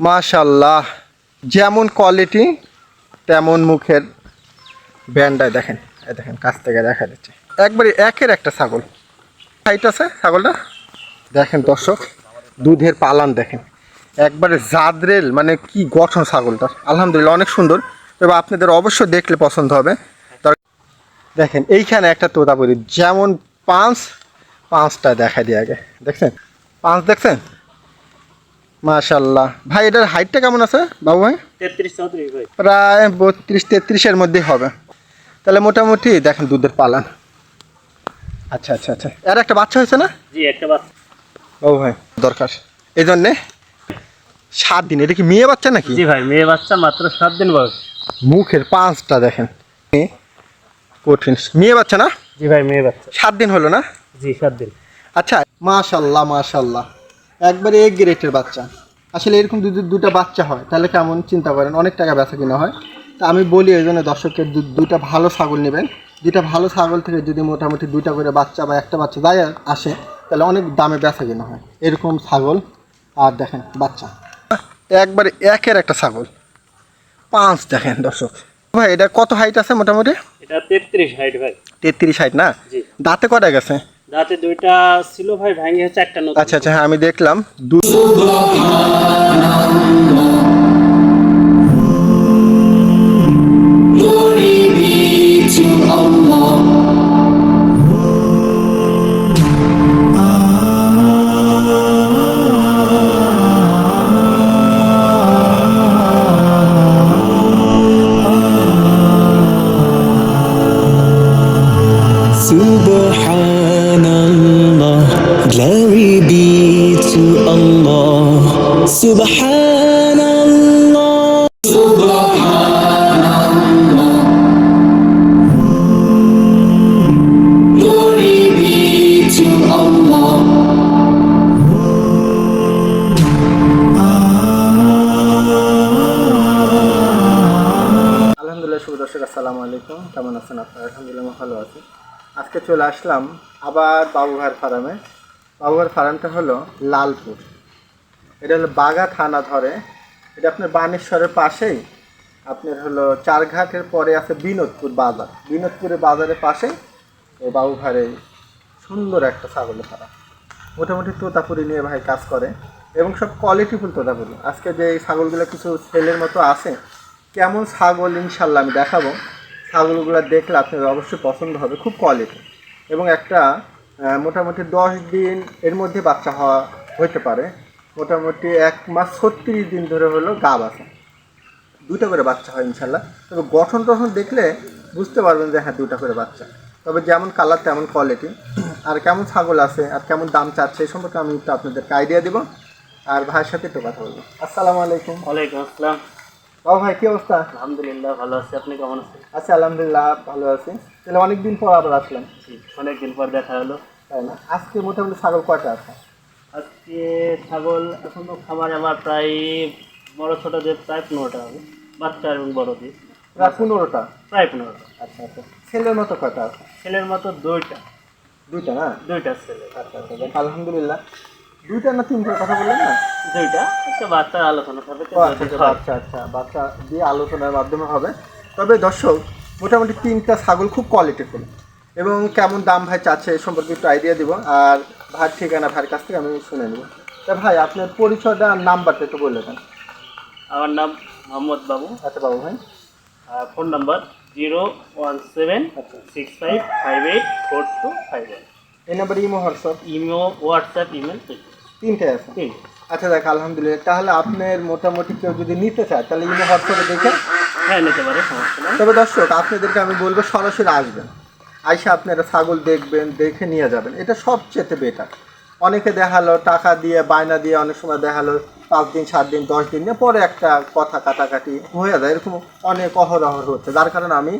মাশাল্লাহ যেমন কোয়ালিটি তেমন মুখের ব্যান্ডায় দেখেন। দেখেন, কাছ থেকে দেখা যাচ্ছে। একবারে একের একটা ছাগল। হাইট আছে ছাগলটা? দেখেন দর্শক, দুধের পালান দেখেন। একবারে জাদরেল মানে কি গঠন ছাগলটার। আলহামদুলিল্লাহ, অনেক সুন্দর। তবে আপনাদের অবশ্যই দেখলে পছন্দ হবে। দেখেন, এইখানে একটা তোতাপুরি যেমন পাঁচ, পাঁচটা দেখা দিয়ে আগে। দেখছেন? পাঁচ দেখছেন? মাশাল্লাহ ভাই এটার হাইটটা কেমন আছে বাবু ভাই? প্রায় বত্রিশ তেত্রিশের মধ্যে হবে। তাহলে মোটামুটি দেখেন দুধের পালান। আচ্ছা আচ্ছা আচ্ছা। এর একটা বাচ্চা হয়েছে না? জি একটা বাচ্চা। বাবু ভাই দরকার। এই জন্যে সাত দিন। এটা কি মেয়ে বাচ্চা নাকি? জি ভাই মেয়ে বাচ্চা মাত্র সাত দিন বয়স। মুখের পাঁচটা দেখেন। কঠিন। মেয়ে বাচ্চা না? জি ভাই মেয়ে বাচ্চা। সাত দিন হলো না? জি সাত দিন। আচ্ছা মাশাল্লাহ মাশাল্লাহ একবারে এক গ্রেটের বাচ্চা। আসলে এরকম যদি দুটো বাচ্চা হয় তাহলে কেমন চিন্তা করেন? অনেক টাকা বেচা কিনা হয়। তা আমি বলি ওই জন্য দর্শকের দু- দুইটা ভালো ছাগল নেবেন। দুটা ভালো ছাগল থেকে যদি মোটামুটি দুইটা করে বাচ্চা বা একটা বাচ্চা যাই আসে তাহলে অনেক দামে বেচা কিনা হয়। এরকম ছাগল আর দেখেন বাচ্চা। একবারে একের একটা ছাগল। পাঁচ দেখেন দর্শক। ভাই এটা কত হাইট আছে মোটামুটি? এটা তেত্রিশ হাইট ভাই। তেত্রিশ হাইট না? দাঁতে কটা গেছে? দাঁতে দুইটা ছিল ভাই ভাঙে হচ্ছে একটা নতুন। আচ্ছা আচ্ছা হ্যাঁ আমি দেখলাম। দু আলাইকুম, কেমন আছেন আপনারা? আলহামদুলিল্লাহ ভালো আছি। আজকে চলে আসলাম আবার বাবুঘাট ফার্মে। বাবুঘাট ফার্মটা হলো লালপুর। এটা হলো বাগা থানা ধরে। এটা আপনার বানেশ্বরের পাশেই। আপনার হলো চারঘাটের পরে আছে বিনোদপুর বাজার। বিনোদপুরের বাজারের পাশে এই বাবুঘাটে সুন্দর একটা ছাগলের ফার্ম মোটামুটি তোতাপুরি নিয়ে ভাই কাজ করে এবং সব কোয়ালিটিফুল তোতাপুরি। আজকে যে ছাগলগুলো কিছু ছেলের মতো আছে, কেমন ছাগল ইনশাল্লাহ আমি দেখাবো। ছাগলগুলো দেখলে আপনাদের অবশ্যই পছন্দ হবে, খুব কোয়ালিটি এবং একটা মোটামুটি দশ দিন এর মধ্যে বাচ্চা হওয়া হতে পারে। মোটামুটি এক মাস ছত্রিশ দিন ধরে হলো গাব আছে। দুটো করে বাচ্চা হয় ইনশাল্লাহ। তবে গঠন টঠন দেখলে বুঝতে পারবেন যে হ্যাঁ দুটো করে বাচ্চা। তবে যেমন কালার তেমন কোয়ালিটি আর কেমন ছাগল আছে, আর কেমন দাম চাচ্ছে এই সম্পর্কে আমি একটু আপনাদেরকে আইডিয়া দিব। আর ভাইয়ের সাথে একটু কথা বলব। আসসালামু আলাইকুম। ওয়ালাইকুম আসসালাম। বাবু ভাই কি অবস্থা? আলহামদুলিল্লাহ ভালো আছি। আপনি কেমন আছেন? আচ্ছা আলহামদুলিল্লাহ ভালো আছি। তাহলে অনেকদিন পর আবার আসলাম অনেকদিন পর দেখা হলো। তাই না? আজকে মোটামুটি ছাগল কয়টা আছে? আজকে ছাগল এখন তো খামার আমার প্রায় বড় ছোট দিয়ে প্রায় পনেরোটা হবে। বাচ্চা এবং বড় দিয়ে প্রায় পনেরোটা? প্রায় পনেরোটা। আচ্ছা আচ্ছা। ছেলের মতো কয়টা আছে? ছেলের মতো দুইটা। দুইটা না? দুইটা ছেলে। আচ্ছা আচ্ছা আলহামদুলিল্লাহ। দুইটা না তিনটার কথা বললেন না? দুইটা একটা বাচ্চার আলোচনা হবে আচ্ছা আচ্ছা, বাচ্চা দিয়ে আলোচনার মাধ্যমে হবে। তবে দর্শক মোটামুটি তিনটা ছাগল খুব কোয়ালিটিফুল এবং কেমন দাম ভাই চাচ্ছে সম্পর্কে একটু আইডিয়া দিব। আর ভাই ঠিকানা ভাইয়ের কাছ থেকে আমি শুনে নেব। তা ভাই আপনার পরিচয়টা আর নাম্বারটা একটু বলে দেন। আমার নাম মোহাম্মদ বাবু। আচ্ছা বাবু ভাই। আর phone number zero one seven six five five eight four two five one এই number imo WhatsApp. Email WhatsApp email তিনটে আছে? আচ্ছা দেখ আলহামদুলিল্লাহ। তাহলে আপনার মোটামুটি কেউ যদি নিতে চায় তাহলে ইমো হোয়াটসঅ্যাপে দেখে। হ্যাঁ নিতে পারে সমস্যা নেই। তবে দর্শক আপনাদেরকে আমি বলব সরাসরি আসবেন। আইসা আপনারা ছাগল দেখবেন দেখে নিয়ে যাবেন। এটা সবচেয়ে বেটার অনেকে দেখাল টাকা দিয়ে বায়না দিয়ে অনেক সময় দেখাল পাঁচ দিন সাত দিন দশ দিন নিয়ে পরে একটা কথা কাটাকাটি হয়ে যায়। এরকম অনেক অহরহর হচ্ছে। যার কারণে আমি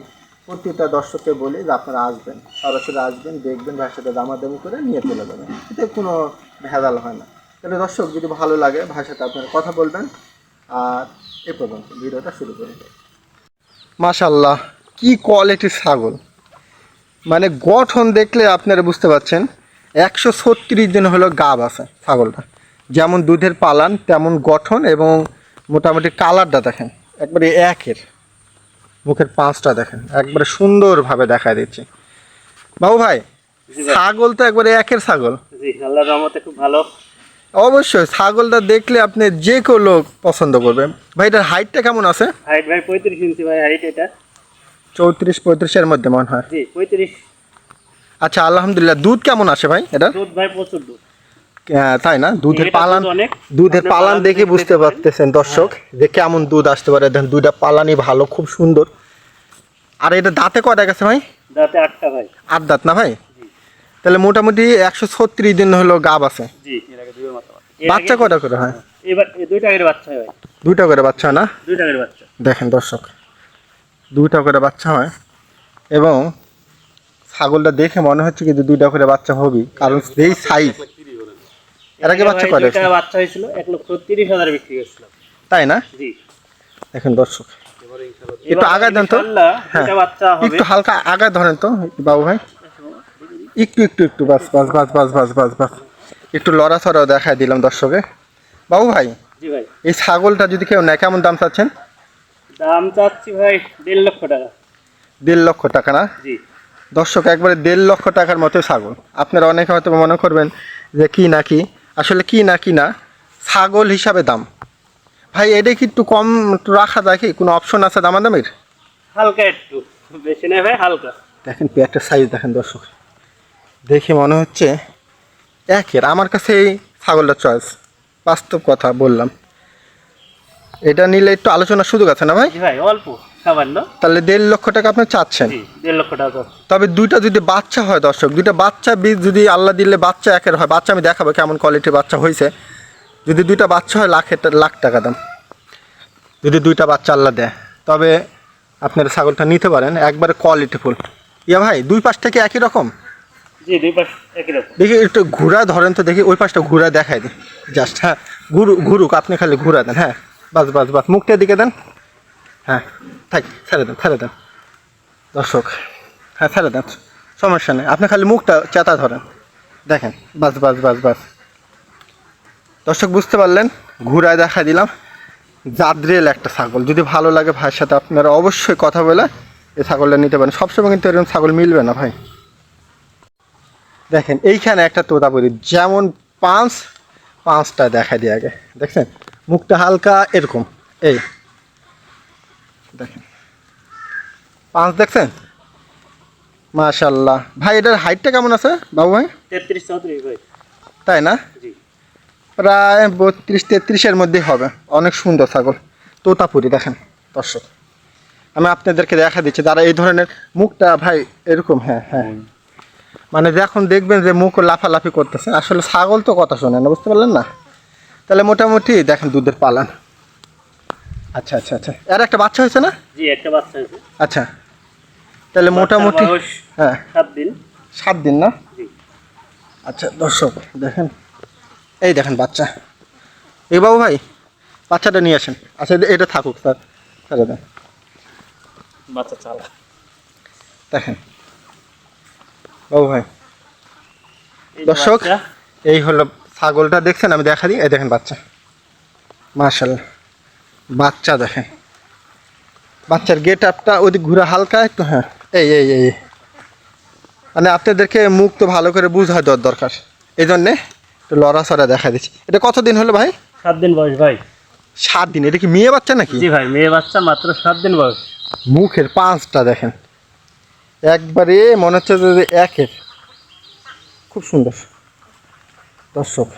প্রতিটা দর্শককে বলি যে আপনারা আসবেন, সরাসরি আসবেন, দেখবেন ভাইয়ের সাথে দামাদামি করে নিয়ে চলে যাবেন। এতে কোনো ভেজাল হয় না। তাহলে দর্শক, যদি ভালো লাগে, ভাইয়ের সাথে আপনারা কথা বলবেন। আর এ পর্যন্ত ভিডিওটা শুরু করি। মাশাল্লাহ কি কোয়ালিটির ছাগল। মানে গঠন দেখলে আপনারা বুঝতে পারছেন, একশো ছত্রিশ দিন হলো গাব আছে ছাগলটা। যেমন দুধের পালান, তেমন গঠন এবং মোটামুটি কালারটা দেখেন, একবারে একের। মুখের পাঁচটা দেখেন একবারে সুন্দরভাবে দেখায় দিচ্ছি। বাবু ভাই ছাগল তো একবারে একের ছাগল। আল্লাহর রহমতে খুব ভালো। অবশ্যই ছাগলটা দেখলে আপনি যে কেউ লোক পছন্দ করবে ভাই এটার হাইটটা কেমন আছে? হাইট ভাই পঁয়ত্রিশ ইঞ্চি ভাই হাইট এটা। চৌত্রিশ পঁয়ত্রিশের মধ্যে মনে হয়। জি পঁয়ত্রিশ। আচ্ছা আলহামদুলিল্লাহ দুধ কেমন আসে ভাই এটা? দুধ ভাই প্রচুর দুধ। তাই না? দুধের পালান দুধের পালান দেখে বুঝতে পারতেছেন দর্শক। যে কেমন দুধ আসতে পারে। দেখেন দুইটা পালানই ভালো খুব সুন্দর। আর এটা দাঁতে কয়টা গেছে ভাই? দাঁতে আটটা ভাই। আট দাঁত না ভাই? তাহলে মোটামুটি একশো ছত্রিশ দিন হলো গাব আছে। বাচ্চা কটা করে হয়? এই দুইটা বাচ্চা দুইটা করে বাচ্চা হয় না? দুইটা আগের বাচ্চা। দেখেন দর্শক দুইটা করে বাচ্চা হয়। এবং ছাগলটা দেখে মনে হচ্ছে কিন্তু দুইটা করে বাচ্চা হবে কারণ যেই সাইজ এর আগে বাচ্চা ভাই কয়টা বাচ্চা হয়েছিল এক লক্ষ তিরিশ হাজার বিক্রি করেছিলাম। তাই না? জি। দেখেন দর্শক একটু আগায় দেন তো। হ্যাঁ। বাচ্চা হবে। একটু হালকা আগায় ধরেন তো বাবু ভাই। একটু একটু একটু বাস বাস বাস বাস বাস বাস বাস। একটু লড়াছড়াও দেখায় দিলাম দর্শকে। বাবু ভাই জি ভাই। এই ছাগলটা যদি কেউ নেয় কেমন দাম চাচ্ছেন? দাম চাচ্ছি ভাই দেড় লক্ষ টাকা। দেড় লক্ষ টাকা না? জি। দর্শক একবারে দেড় লক্ষ টাকার মতো ছাগল। আপনারা অনেকে হয়তো মনে করবেন যে কি না কি? আসলে কি না কি না ছাগল হিসাবে দাম। ভাই এটা কি একটু কম রাখা যায় কি? কোনো অপশন আছে দামাদামির? হালকা একটু। বেশি নেই ভাই হালকা। দেখেন পেয়ারটার সাইজ দেখেন দর্শক। দেখে মনে হচ্ছে একের। আমার কাছে এই ছাগলটা চয়েস বাস্তব কথা বললাম। এটা নিলে একটু আলোচনার সুযোগ আছে না ভাই? ভাই অল্প। সামান্য। তাহলে দেড় লক্ষ টাকা আপনি চাচ্ছেন? জি দেড় লক্ষ টাকা তবে দুইটা যদি বাচ্চা হয় দর্শক দুইটা বাচ্চা বীজ যদি আল্লাহ দিলে বাচ্চা একের হয় বাচ্চা আমি দেখাবো কেমন কোয়ালিটির বাচ্চা হয়েছে যদি দুইটা বাচ্চা হয় লাখের লাখ টাকা দাম। যদি দুইটা বাচ্চা আল্লাহ দেয়। তবে আপনারা ছাগলটা নিতে পারেন একবারে কোয়ালিটিফুল ইয়া ভাই দুই পাশ থেকে একই রকম? জি দুই পাশ একই রকম। দেখি একটু ঘুরা ধরেন তো দেখি ওই পাশটা ঘুরা দেখাই দিন জাস্ট হ্যাঁ ঘুরু ঘুরুক আপনি খালি ঘুরা দেন হ্যাঁ। বাস বাস বাস মুখটা দিকে দেন। হ্যাঁ থাক, ছেড়ে দেন ছেড়ে দেন। দর্শক হ্যাঁ ছেড়ে দেন, সমস্যা নেই। আপনি খালি মুখটা চেতা ধরেন। দেখেন, বাস বাস বাস বাস। দর্শক, বুঝতে পারলেন? ঘুরায় দেখা দিলাম। জাদ্রেল একটা ছাগল। যদি ভালো লাগে ভাইয়ের সাথে আপনারা অবশ্যই কথা বলে এই ছাগলটা নিতে পারেন। সবসময় কিন্তু এরকম ছাগল মিলবে না ভাই। দেখেন, এইখানে একটা তোতাপুরি। যেমন পাঁচ, পাঁচটা দেখা দিয়ে আগে। দেখছেন? মুখটা হালকা এরকম। এই। দেখেন। পাঁচ দেখছেন? মাশাল্লাহ ভাই এটার হাইটটা কেমন আছে বাবু ভাই? তেত্রিশ চৌত্রিশ ভাই। তাই না? প্রায় বত্রিশ তেত্রিশের মধ্যেই হবে। অনেক সুন্দর ছাগল। তোতাপুরি দেখেন। দর্শক আমি আপনাদেরকে দেখা দিচ্ছি। যারা এই ধরনের মুখটা ভাই এরকম হ্যাঁ হ্যাঁ। মানে যখন দেখবেন যে মুখ লাফালাফি করতেছে আসলে ছাগল তো কথা শোনে না বুঝতে পারলেন না? তাহলে মোটামুটি দেখেন দুধের পালান। আচ্ছা আচ্ছা আচ্ছা। এর একটা বাচ্চা হয়েছে না? জি একটা বাচ্চা হয়েছে। আচ্ছা। তাহলে মোটামুটি হ্যাঁ। সাত দিন। সাত দিন না? আচ্ছা দর্শক দেখেন। এই দেখেন বাচ্চা। এই বাবু ভাই বাচ্চাটা নিয়ে আসেন। আচ্ছা এটা- থাকুক স্যার। দেন। বাচ্চা চালা। দেখেন। বাবু ভাই। দর্শক এই হলো ছাগলটা। দেখছেন? আমি দেখা দিই। এই দেখেন বাচ্চা। মার্শাল্লাহ বাচ্চা দেখেন বাচ্চার গেট আপটা ওদিক ঘুরে হালকা একটু হ্যাঁ। এই এই এই। এই। মানে আপনাদেরকে মুখ তো ভালো করে বুঝা দেওয়ার দরকার। এই জন্যে একটু লড়াচড়া দেখা দিচ্ছি। এটা কতদিন হলো ভাই? সাত দিন বয়স ভাই। সাত দিন। এটা কি মেয়ে বাচ্চা নাকি? জি ভাই মেয়ে বাচ্চা মাত্র সাত দিন বয়স। মুখের পাঁচটা দেখেন। একবারে মনে হচ্ছে যে একের। খুব সুন্দর। দর্শক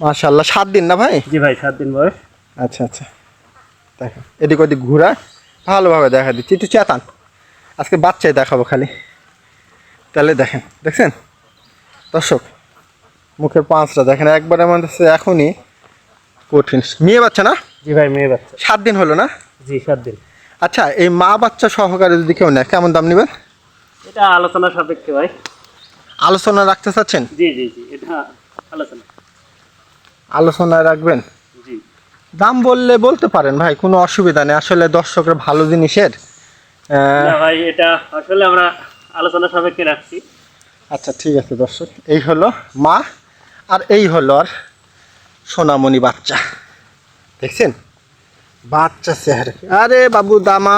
মাশাল্লাহ সাত দিন না ভাই? জি ভাই সাত দিন বয়স। আচ্ছা আচ্ছা। দেখেন এদিক ওদিক ঘুরা ভালোভাবে দেখা দিচ্ছি। একটু চেতান। আজকে বাচ্চাই দেখাবো খালি। তাহলে দেখেন দেখছেন? দর্শক মুখের পাঁচটা দেখেন একবার মনে হচ্ছে এখনই কঠিন। মেয়ে বাচ্চা না? জি ভাই মেয়ে বাচ্চা। সাত দিন হলো না? জি সাত দিন। আচ্ছা এই মা বাচ্চা সহকারে যদি কেউ নেয় কেমন দাম নেবেন? এটা আলোচনা সাপেক্ষে ভাই। আলোচনা রাখতে চাচ্ছেন? জি জি জি এটা আলোচনা। আলোচনায় রাখবেন? দাম বললে বলতে পারেন ভাই কোনো অসুবিধা নেই। আসলে দর্শকের ভালো জিনিসের। ভাই এটা আসলে আমরা আলোচনা সাপেক্ষে রাখছি। আচ্ছা ঠিক আছে দর্শক। এই হলো মা আর এই হলো আর সোনামণি বাচ্চা। দেখছেন? বাচ্চা চেহারা। আরে বাবু দামা।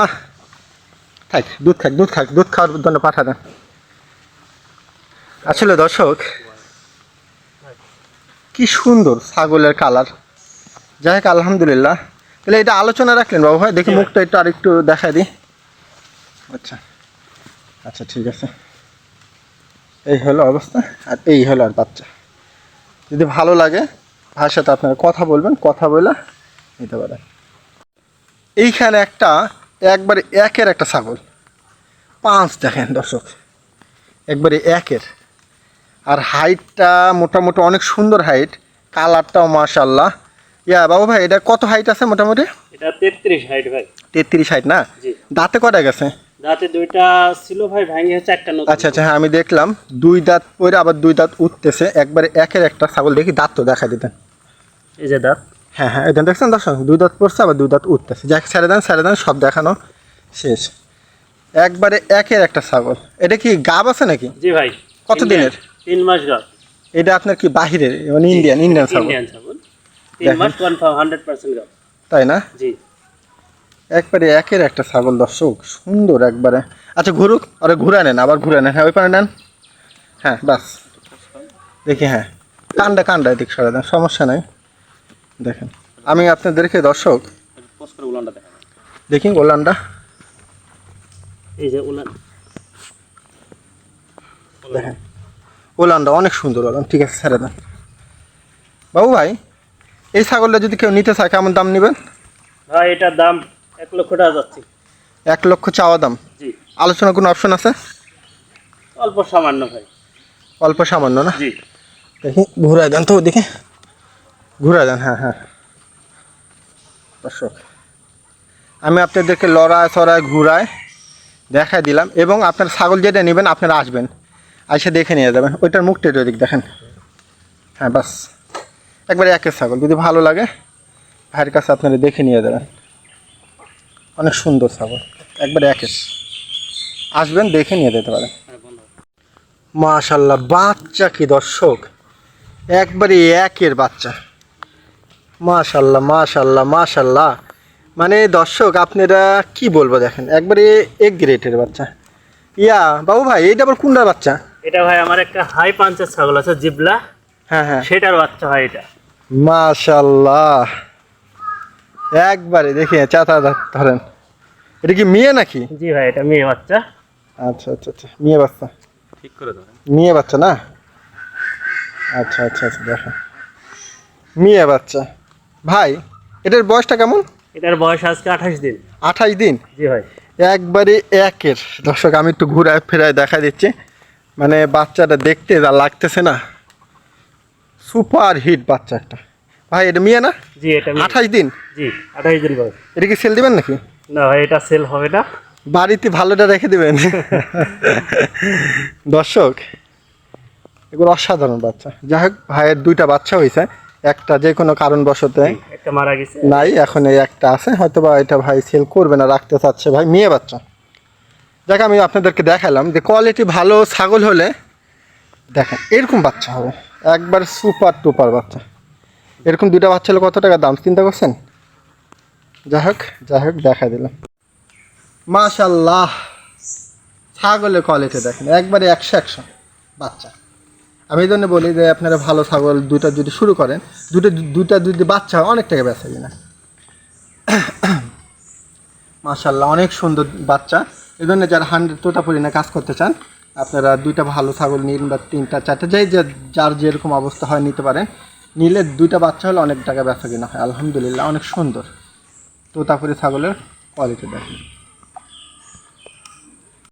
থাক দুধ খাক দুধ খাক দুধ খাওয়ার জন্য পাঠা দেন আসলে দর্শক কি সুন্দর ছাগলের কালার। যাই হোক আলহামদুলিল্লাহ। তাহলে এটা আলোচনা রাখলেন বাবু ভাই দেখি মুখটা একটু আরেকটু দেখা দিই। আচ্ছা। আচ্ছা ঠিক আছে। এই হলো অবস্থা আর এই হলো আর বাচ্চা। যদি ভালো লাগে ভাইয়ের সাথে আপনারা কথা বলবেন কথা বলে নিতে পারেন। এইখানে একটা একবারে একের একটা ছাগল। পাঁচ দেখেন দর্শক একবারে একের। আর হাইটটা মোটামুটি অনেক সুন্দর হাইট কালারটাও মাশাল্লাহ ইয়া বাবু ভাই এটা কত হাইট আছে মোটামুটি? এটা তেত্রিশ হাইট ভাই। তেত্রিশ হাইট না? জি। দাঁতে কটা গেছে? দাঁতে দুইটা ছিল ভাই নতুন। আচ্ছা আচ্ছা হ্যাঁ আমি দেখলাম দুই দাঁত পরে আবার দুই দাঁত উঠতেছে একবারে একের একটা ছাগল দেখি দাঁত তো দেখা দিতেন। এই যে দাঁত। হ্যাঁ হ্যাঁ এটা দেখছেন দর্শক? দুই দাঁত পড়ছে আবার দুই দাঁত উঠতেছে। যাক ছেড়ে দেন ছেড়ে দেন সব দেখানো শেষ। একবারে একের একটা ছাগল। এটা কি গাব আছে নাকি? জি ভাই। কত দিনের? তিন মাস গাছ এটা আপনার কি বাহিরের? মানে ইন্ডিয়ান ইন্ডিয়ান ছাগল। ইন্ডিয়ান ছাগল। তিন দেখেন। মাস কনফার্ম হান্ড্রেড পার্সেন্ট গাছ তাই না? জি। একবারে একের একটা ছাগল দর্শক সুন্দর একবারে। আচ্ছা ঘুরুক আরে ঘুরে নেন আবার ঘুরে নেন। হ্যাঁ ওই পারে নেন। হ্যাঁ বাস। দেখি হ্যাঁ। কান্ডা কান্ডা এদিক সরে দেন সমস্যা নাই। দেখেন। আমি আপনাদেরকে দর্শক দেখি ওলানটা এই যে উলান। দেখেন। ওলানটা অনেক সুন্দর ওলান ঠিক আছে ছেড়ে দেন। বাবু ভাই এই ছাগলটা যদি কেউ নিতে চায় কেমন দাম নেবেন? ভাই এটার দাম এক লক্ষ টাকা যাচ্ছে। এক লক্ষ চাওয়া দাম? জি। আলোচনার কোনো অপশন আছে? অল্প সামান্য ভাই। অল্প সামান্য না? জি। দেখি ঘুরাই দেন তো ওদিকে। ঘুরাই দেন হ্যাঁ হ্যাঁ। দর্শক আমি আপনাদেরকে লড়ায় চড়ায় ঘুরায় দেখাই দিলাম এবং আপনার ছাগল যেটা নেবেন আপনারা আসবেন। এসে দেখে নিয়ে যাবেন। ওইটার মুখটা ওদিক দেখেন। হ্যাঁ বাস। একবারে একের ছাগল। যদি ভালো লাগে ভাইয়ের কাছে আপনারা দেখে নিয়ে যাবেন। অনেক সুন্দর ছাগল একবারে একের। আসবেন দেখে নিয়ে যেতে পারেন। মাশাল্লাহ বাচ্চা কি দর্শক? একবারে একের বাচ্চা। মাশাল্লাহ মাশাল্লাহ মাশাল্লাহ। মানে দর্শক আপনারা কি বলব দেখেন একবারে এক গ্রেটের বাচ্চা। ইয়া বাবু ভাই এইটা আবার কোনটার বাচ্চা? এটা ভাই আমার একটা হাই পাঞ্চের ছাগল আছে জিবলা। হ্যাঁ হ্যাঁ। সেটার বাচ্চা হয় এটা। মাশাল্লাহ একবারে দেখি চাতা ধরেন। এটা কি মেয়ে নাকি? জি ভাই এটা মেয়ে বাচ্চা। আচ্ছা আচ্ছা আচ্ছা মেয়ে বাচ্চা। ঠিক করে ধরেন। মেয়ে বাচ্চা না? আচ্ছা আচ্ছা আচ্ছা দেখো। মেয়ে বাচ্চা। ভাই এটার বয়সটা কেমন? এটার বয়স আজকে আঠাশ দিন। আঠাশ দিন? জি ভাই। একবারে একের। দর্শক আমি একটু ঘুরায় ফেরায় দেখা দিচ্ছি। মানে বাচ্চাটা দেখতে যা লাগতেছে না। সুপার হিট বাচ্চা একটা। ভাই এটা মেয়ে না? জি এটা। আঠাশ দিন? জি আঠাশ দিন বয়স। এটা কি সেল দিবেন নাকি? না ভাই এটা সেল হবে না। বাড়িতে ভালোটা রেখে দেবেন। দর্শক এগুলো অসাধারণ বাচ্চা। যাই হোক ভাইয়ের দুইটা বাচ্চা হয়েছে একটা যে কোনো কারণবশত একটা মারা গেছে। নাই এখন এই একটা আছে। হয়তো বা এটা ভাই সেল করবে না রাখতে চাচ্ছে। ভাই মেয়ে বাচ্চা। দেখ আমি আপনাদেরকে দেখালাম যে কোয়ালিটি ভালো ছাগল হলে দেখেন এরকম বাচ্চা হবে। একবার সুপার টুপার বাচ্চা। এরকম দুইটা বাচ্চা হলে কত টাকা দাম? চিন্তা করছেন? যাই হোক যাই হোক দেখা দিলাম। মাশাল্লাহ ছাগলের কোয়ালিটি দেখেন, একবারে একশো একশো বাচ্চা। আমি এই জন্য বলি যে আপনারা ভালো ছাগল দুটা যদি শুরু করেন দুটো দুটা যদি বাচ্চা অনেক টাকা বেচা কিনা মাশাল্লাহ অনেক সুন্দর বাচ্চা। এই জন্য যারা হান্ড্রেড তোতাপুরি না কাজ করতে চান আপনারা দুইটা ভালো ছাগল নিন বা তিনটা, চারটা, যাই যার যেরকম অবস্থা হয় নিতে পারেন। নিলে দুইটা বাচ্চা হলে অনেক টাকা ব্যবসা কিনা হয়। আলহামদুলিল্লাহ, অনেক সুন্দর। তো তারপরে ছাগলের কোয়ালিটি দেখেন।